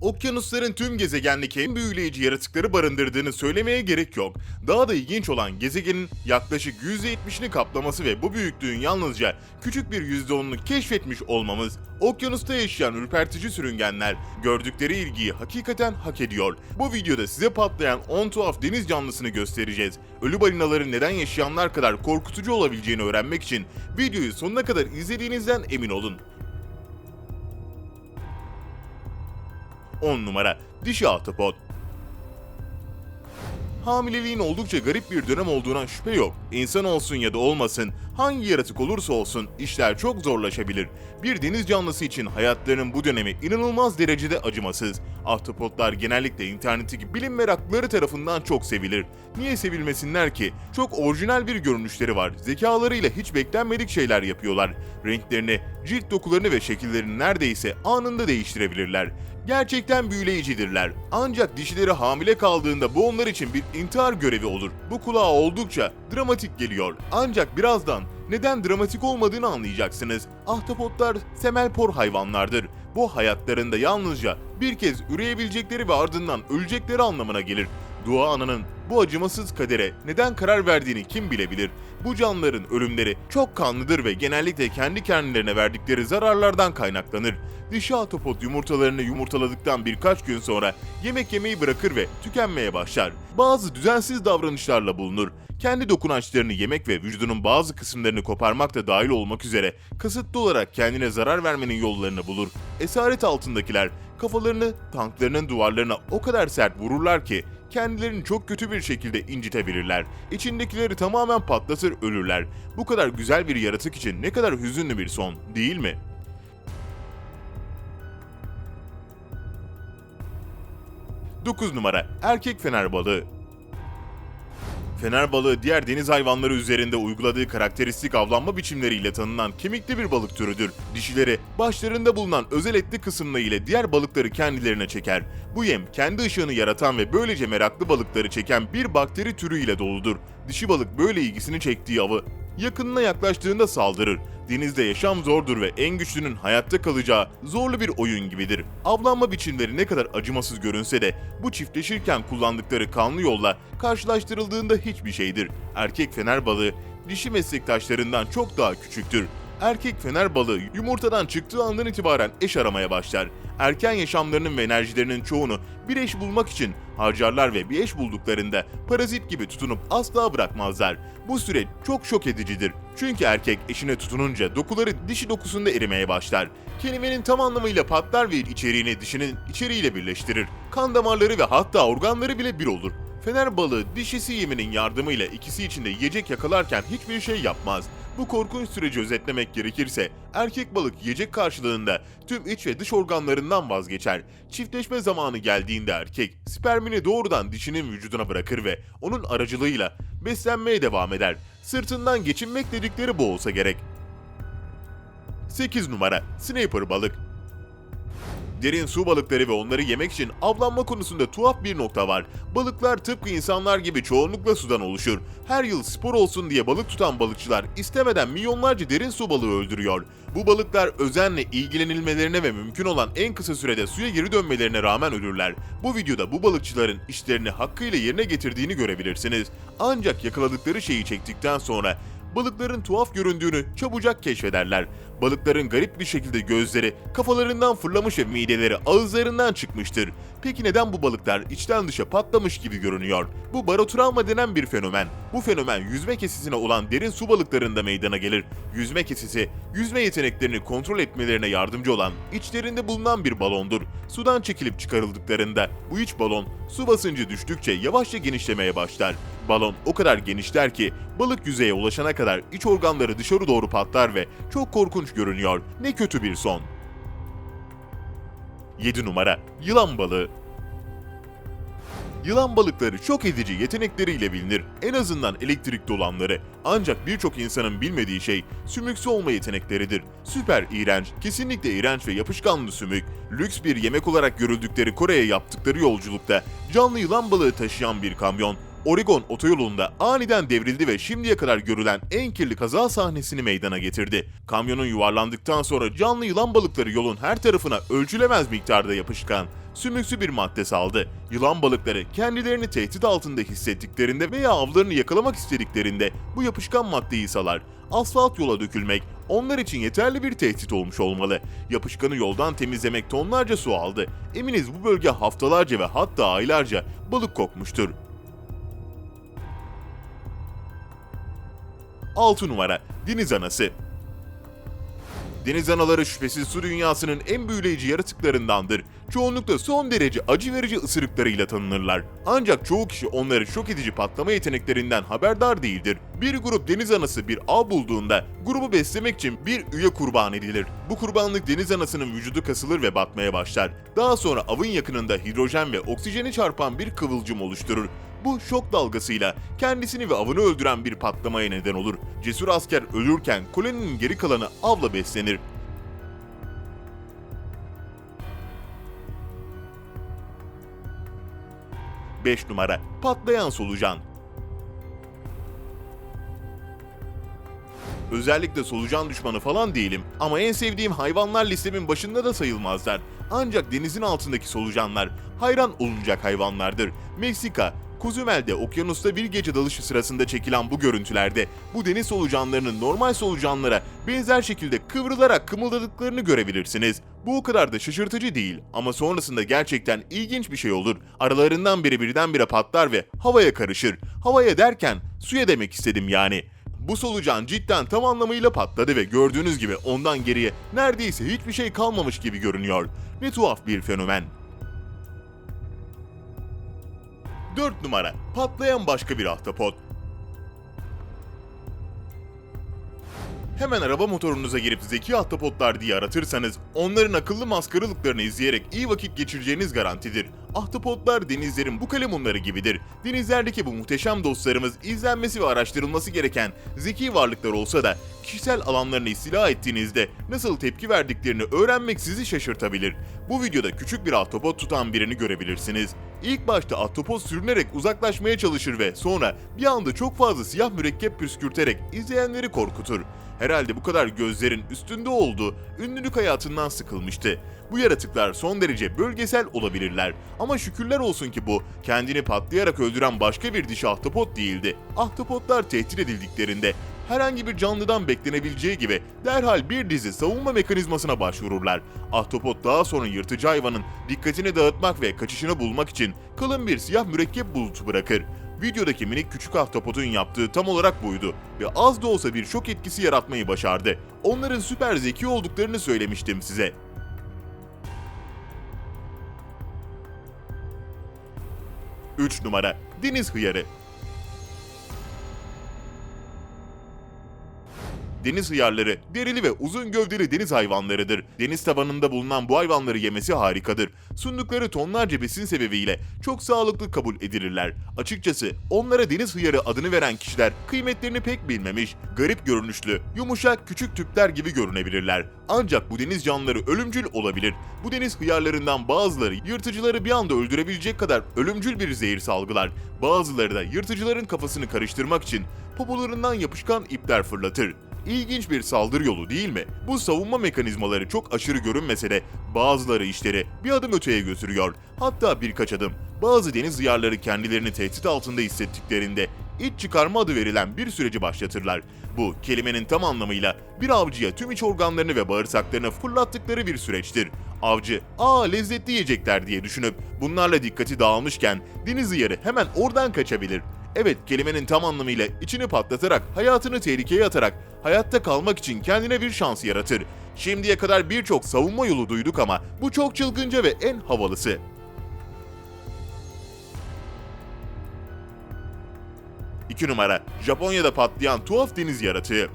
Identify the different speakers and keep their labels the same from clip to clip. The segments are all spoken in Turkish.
Speaker 1: Okyanusların tüm gezegendeki en büyüleyici yaratıkları barındırdığını söylemeye gerek yok. Daha da ilginç olan gezegenin yaklaşık %70'ini kaplaması ve bu büyüklüğün yalnızca küçük bir %10'unu keşfetmiş olmamız, okyanusta yaşayan ürpertici sürüngenler gördükleri ilgiyi hakikaten hak ediyor. Bu videoda size patlayan 10 tuhaf deniz canlısını göstereceğiz. Ölü balinaların neden yaşayanlar kadar korkutucu olabileceğini öğrenmek için videoyu sonuna kadar izlediğinizden emin olun. 10 numara Dişi Ahtapot Hamileliğin oldukça garip bir dönem olduğuna şüphe yok. İnsan olsun ya da olmasın, hangi yaratık olursa olsun işler çok zorlaşabilir. Bir deniz canlısı için hayatlarının bu dönemi inanılmaz derecede acımasız. Ahtapotlar genellikle internetteki bilim meraklıları tarafından çok sevilir. Niye sevilmesinler ki? Çok orijinal bir görünüşleri var. Zekalarıyla hiç beklenmedik şeyler yapıyorlar. Renklerini, cilt dokularını ve şekillerini neredeyse anında değiştirebilirler. Gerçekten büyüleyicidirler. Ancak dişileri hamile kaldığında bu onlar için bir intihar görevi olur. Bu kulağa oldukça dramatik geliyor. Ancak birazdan neden dramatik olmadığını anlayacaksınız. Ahtapotlar semelpor hayvanlardır. Bu hayatlarında yalnızca bir kez üreyebilecekleri ve ardından ölecekleri anlamına gelir. Dua Ana'nın bu acımasız kadere neden karar verdiğini kim bilebilir? Bu canlıların ölümleri çok kanlıdır ve genellikle kendi kendilerine verdikleri zararlardan kaynaklanır. Dişi ahtapot yumurtalarını yumurtaladıktan birkaç gün sonra yemek yemeyi bırakır ve tükenmeye başlar. Bazı düzensiz davranışlarla bulunur. Kendi dokunaçlarını yemek ve vücudunun bazı kısımlarını koparmak da dahil olmak üzere kasıtlı olarak kendine zarar vermenin yollarını bulur. Esaret altındakiler kafalarını tanklarının duvarlarına o kadar sert vururlar ki kendilerini çok kötü bir şekilde incitebilirler. İçindekileri tamamen patlatır ölürler. Bu kadar güzel bir yaratık için ne kadar hüzünlü bir son, değil mi? Dokuz numara Erkek fener balığı Fener balığı diğer deniz hayvanları üzerinde uyguladığı karakteristik avlanma biçimleriyle tanınan kemikli bir balık türüdür. Dişileri başlarında bulunan özel etli kısımla ile diğer balıkları kendilerine çeker. Bu yem kendi ışığını yaratan ve böylece meraklı balıkları çeken bir bakteri türü ile doludur. Dişi balık böyle ilgisini çektiği avı yakınına yaklaştığında saldırır. Denizde yaşam zordur ve en güçlünün hayatta kalacağı zorlu bir oyun gibidir. Avlanma biçimleri ne kadar acımasız görünse de bu çiftleşirken kullandıkları kanlı yolla karşılaştırıldığında hiçbir şeydir. Erkek fener balığı dişi meslektaşlarından çok daha küçüktür. Erkek fener balığı yumurtadan çıktığı andan itibaren eş aramaya başlar. Erken yaşamlarının ve enerjilerinin çoğunu bir eş bulmak için harcarlar ve bir eş bulduklarında parazit gibi tutunup asla bırakmazlar. Bu süreç çok şok edicidir. Çünkü erkek eşine tutununca dokuları dişi dokusunda erimeye başlar. Kelimenin tam anlamıyla patlar ve içeriğini dişinin içeriğiyle birleştirir. Kan damarları ve hatta organları bile bir olur. Fener balığı dişisi yeminin yardımıyla ikisi içinde yiyecek yakalarken hiçbir şey yapmaz. Bu korkunç süreci özetlemek gerekirse erkek balık yiyecek karşılığında tüm iç ve dış organlarından vazgeçer. Çiftleşme zamanı geldiğinde erkek spermini doğrudan dişinin vücuduna bırakır ve onun aracılığıyla beslenmeye devam eder. Sırtından geçinmek dedikleri bu olsa gerek. 8 numara Sniper balık Derin su balıkları ve onları yemek için avlanma konusunda tuhaf bir nokta var. Balıklar tıpkı insanlar gibi çoğunlukla sudan oluşur. Her yıl spor olsun diye balık tutan balıkçılar istemeden milyonlarca derin su balığı öldürüyor. Bu balıklar özenle ilgilenilmelerine ve mümkün olan en kısa sürede suya geri dönmelerine rağmen ölürler. Bu videoda bu balıkçıların işlerini hakkıyla yerine getirdiğini görebilirsiniz. Ancak yakaladıkları şeyi çektikten sonra balıkların tuhaf göründüğünü çabucak keşfederler. Balıkların garip bir şekilde gözleri kafalarından fırlamış ve mideleri ağızlarından çıkmıştır. Peki neden bu balıklar içten dışa patlamış gibi görünüyor? Bu barotrauma denen bir fenomen. Bu fenomen yüzme kesesine olan derin su balıklarında meydana gelir. Yüzme kesesi, yüzme yeteneklerini kontrol etmelerine yardımcı olan içlerinde bulunan bir balondur. Sudan çekilip çıkarıldıklarında bu iç balon su basıncı düştükçe yavaşça genişlemeye başlar. Balon o kadar genişler ki balık yüzeye ulaşana kadar iç organları dışarı doğru patlar ve çok korkunç görünüyor. Ne kötü bir son. 7 numara Yılan balığı Yılan balıkları çok edici yetenekleriyle bilinir. En azından elektrik dolanları. Ancak birçok insanın bilmediği şey sümüksü olma yetenekleridir. Süper iğrenç, kesinlikle iğrenç ve yapışkanlı sümük. Lüks bir yemek olarak görüldükleri Kore'ye yaptıkları yolculukta canlı yılan balığı taşıyan bir kamyon Oregon otoyolunda aniden devrildi ve şimdiye kadar görülen en kirli kaza sahnesini meydana getirdi. Kamyonun yuvarlandıktan sonra canlı yılan balıkları yolun her tarafına ölçülemez miktarda yapışkan. sümüksü bir madde saldı. Yılan balıkları kendilerini tehdit altında hissettiklerinde veya avlarını yakalamak istediklerinde bu yapışkan maddeyi salar. Asfalt yola dökülmek onlar için yeterli bir tehdit olmuş olmalı. Yapışkanı yoldan temizlemek tonlarca su aldı. Eminiz bu bölge haftalarca ve hatta aylarca balık kokmuştur. 6 numara Deniz Anası Deniz anaları şüphesiz su dünyasının en büyüleyici yaratıklarındandır. Çoğunlukla son derece acı verici ısırıklarıyla tanınırlar. Ancak çoğu kişi onları şok edici patlama yeteneklerinden haberdar değildir. Bir grup deniz anası bir av bulduğunda grubu beslemek için bir üye kurban edilir. Bu kurbanlık deniz anasının vücudu kasılır ve batmaya başlar. Daha sonra avın yakınında hidrojen ve oksijeni çarpan bir kıvılcım oluşturur. Bu şok dalgasıyla kendisini ve avını öldüren bir patlamaya neden olur. Cesur asker ölürken koloninin geri kalanı avla beslenir. Beş numara patlayan solucan. Özellikle solucan düşmanı falan değilim ama en sevdiğim hayvanlar listemin başında da sayılmazlar. Ancak denizin altındaki solucanlar hayran olunacak hayvanlardır. Meksika, Kuzumel'de okyanusta bir gece dalışı sırasında çekilen bu görüntülerde bu deniz solucanlarının normal solucanlara benzer şekilde kıvrılarak kımıldadıklarını görebilirsiniz. Bu o kadar da şaşırtıcı değil ama sonrasında gerçekten ilginç bir şey olur. Aralarından biri birdenbire patlar ve havaya karışır. Havaya derken suya demek istedim yani. Bu solucan cidden tam anlamıyla patladı ve gördüğünüz gibi ondan geriye neredeyse hiçbir şey kalmamış gibi görünüyor. Ne tuhaf bir fenomen. 4 numara patlayan başka bir ahtapot. Hemen araba motorunuza girip zeki ahtapotlar diye aratırsanız onların akıllı maskaralıklarını izleyerek iyi vakit geçireceğiniz garantidir. Ahtapotlar denizlerin bu kalemunları gibidir. Denizlerdeki bu muhteşem dostlarımız izlenmesi ve araştırılması gereken zeki varlıklar olsa da kişisel alanlarını istila ettiğinizde nasıl tepki verdiklerini öğrenmek sizi şaşırtabilir. Bu videoda küçük bir ahtapot tutan birini görebilirsiniz. İlk başta ahtapot sürünerek uzaklaşmaya çalışır ve sonra bir anda çok fazla siyah mürekkep püskürterek izleyenleri korkutur. Herhalde bu kadar gözlerin üstünde olduğu ünlülük hayatından sıkılmıştı. Bu yaratıklar son derece bölgesel olabilirler ama şükürler olsun ki bu kendini patlayarak öldüren başka bir dişi ahtapot değildi. Ahtapotlar tehdit edildiklerinde herhangi bir canlıdan beklenebileceği gibi derhal bir dizi savunma mekanizmasına başvururlar. Ahtapot daha sonra yırtıcı hayvanın dikkatini dağıtmak ve kaçışını bulmak için kalın bir siyah mürekkep bulutu bırakır. Videodaki minik küçük ahtapotun yaptığı tam olarak buydu ve az da olsa bir şok etkisi yaratmayı başardı. Onların süper zeki olduklarını söylemiştim size. Üç numara. Deniz Hıyarı Deniz hıyarları derili ve uzun gövdeli deniz hayvanlarıdır. Deniz tabanında bulunan bu hayvanları yemesi harikadır. Sundukları tonlarca besin sebebiyle çok sağlıklı kabul edilirler. Açıkçası onlara deniz hıyarı adını veren kişiler kıymetlerini pek bilmemiş, garip görünüşlü, yumuşak küçük tüpler gibi görünebilirler. Ancak bu deniz canlıları ölümcül olabilir. Bu deniz hıyarlarından bazıları yırtıcıları bir anda öldürebilecek kadar ölümcül bir zehir salgılar. Bazıları da yırtıcıların kafasını karıştırmak için popolarından yapışkan ipler fırlatır. İlginç bir saldırı yolu değil mi? Bu savunma mekanizmaları çok aşırı görünmese de bazıları işleri bir adım öteye götürüyor. Hatta birkaç adım. Bazı deniz hıyarları kendilerini tehdit altında hissettiklerinde iç çıkarma adı verilen bir süreci başlatırlar. Bu kelimenin tam anlamıyla bir avcıya tüm iç organlarını ve bağırsaklarını fırlattıkları bir süreçtir. Avcı, aa lezzetli yiyecekler diye düşünüp bunlarla dikkati dağılmışken deniz hıyarı hemen oradan kaçabilir. Evet kelimenin tam anlamıyla içini patlatarak, hayatını tehlikeye atarak, hayatta kalmak için kendine bir şans yaratır. Şimdiye kadar birçok savunma yolu duyduk ama bu çok çılgınca ve en havalısı. İki numara, Japonya'da patlayan tuhaf deniz yaratığı.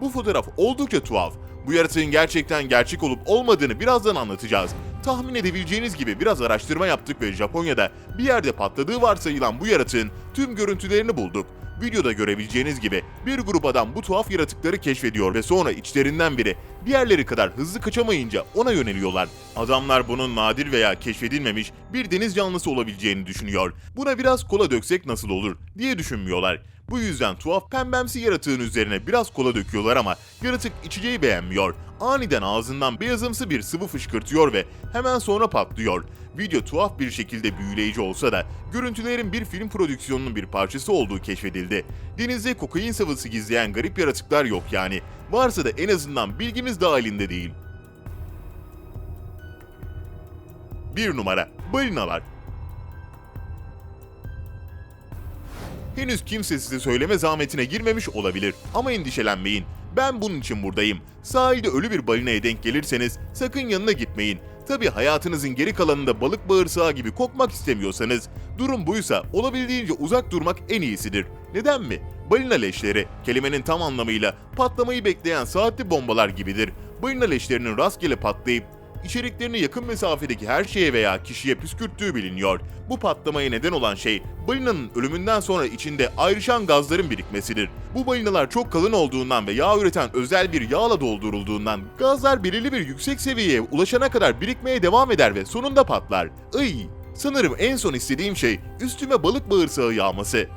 Speaker 1: Bu fotoğraf oldukça tuhaf. Bu yaratığın gerçekten gerçek olup olmadığını birazdan anlatacağız. Tahmin edebileceğiniz gibi biraz araştırma yaptık ve Japonya'da bir yerde patladığı varsayılan bu yaratığın tüm görüntülerini bulduk. Videoda görebileceğiniz gibi bir grup adam bu tuhaf yaratıkları keşfediyor ve sonra içlerinden biri diğerleri kadar hızlı kaçamayınca ona yöneliyorlar. Adamlar bunun nadir veya keşfedilmemiş bir deniz canlısı olabileceğini düşünüyor. Buna biraz kola döksek nasıl olur diye düşünmüyorlar. Bu yüzden tuhaf pembemsi yaratığın üzerine biraz kola döküyorlar ama yaratık içeceği beğenmiyor. Aniden ağzından beyazımsı bir sıvı fışkırtıyor ve hemen sonra patlıyor. Video tuhaf bir şekilde büyüleyici olsa da görüntülerin bir film prodüksiyonunun bir parçası olduğu keşfedildi. Denizde kokain sıvısı gizleyen garip yaratıklar yok yani. Varsa da en azından bilgimiz dahilinde değil. 1 numara balinalar. Henüz kimse size söyleme zahmetine girmemiş olabilir ama endişelenmeyin. Ben bunun için buradayım. Sahilde ölü bir balinaya denk gelirseniz sakın yanına gitmeyin. Tabi hayatınızın geri kalanında balık bağırsağı gibi kokmak istemiyorsanız, durum buysa olabildiğince uzak durmak en iyisidir. Neden mi? Balina leşleri, kelimenin tam anlamıyla patlamayı bekleyen saatli bombalar gibidir. Balina leşlerinin rastgele patlayıp içeriklerini yakın mesafedeki her şeye veya kişiye püskürttüğü biliniyor. Bu patlamaya neden olan şey balinanın ölümünden sonra içinde ayrışan gazların birikmesidir. Bu balinalar çok kalın olduğundan ve yağ üreten özel bir yağla doldurulduğundan gazlar belirli bir yüksek seviyeye ulaşana kadar birikmeye devam eder ve sonunda patlar. Iy! Sanırım en son istediğim şey üstüme balık bağırsağı yağması.